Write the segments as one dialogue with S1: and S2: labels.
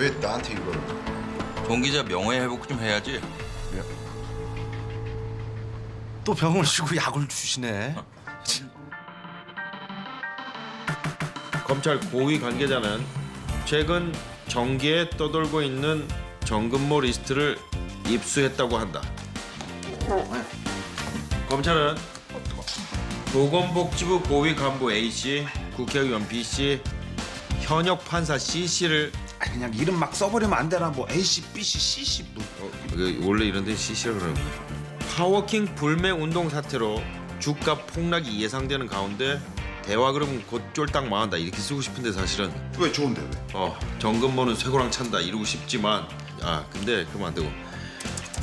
S1: 왜 나한테 이걸?
S2: 정 기자 명예 회복 좀 해야지.
S3: 또 병을 쉬고 약을 주시네.
S4: 검찰 고위 관계자는 최근 정계에 떠돌고 있는 정근모 리스트를 입수했다고 한다. 검찰은 보건복지부 고위 간부 A 씨, 국회의원 B 씨, 현역 판사 C 씨를
S3: 그냥 이름 막 써버리면 안 되나 뭐 A C, B C, C C 뭐.
S4: 어, 그 원래 이런데 C 씨라 그러는 거야. 파워킹 불매 운동 사태로 주가 폭락이 예상되는 가운데 대화 그러면 곧 쫄딱 망한다 이렇게 쓰고 싶은데 사실은
S1: 왜 좋은데 왜?
S4: 어 정근모는 쇠고랑 찬다 이러고 싶지만 아 근데 그러면 안 되고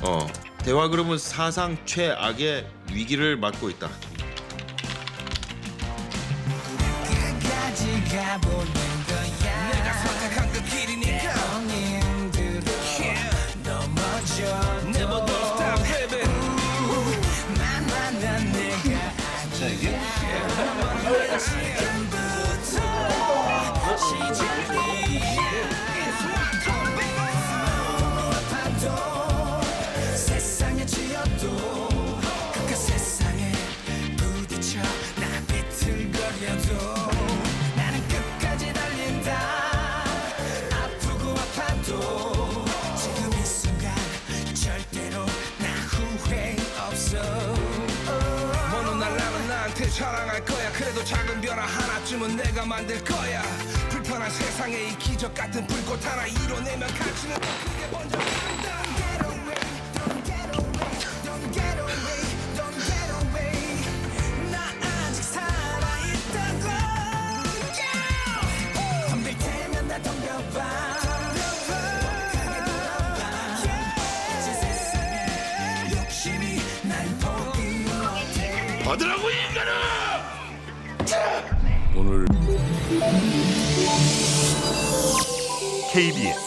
S4: 어 대화 그룹은 사상 최악의 위기를 맞고 있다.
S5: 가지가 보는 비틀거려도 나는 끝까지 달린다. 아프고 아파도 지금 이 순간 절대로 나 후회 없어. 먼 훗날 나한테 자랑할 거야. 그래도 작은 별 하나쯤은 내가 만들 거야. 불편한 세상에 이 기적 같은 불꽃 하나 이뤄내면 가치는 더 크게 번져간다
S4: 받으라고 인간아!
S6: 오늘 KBS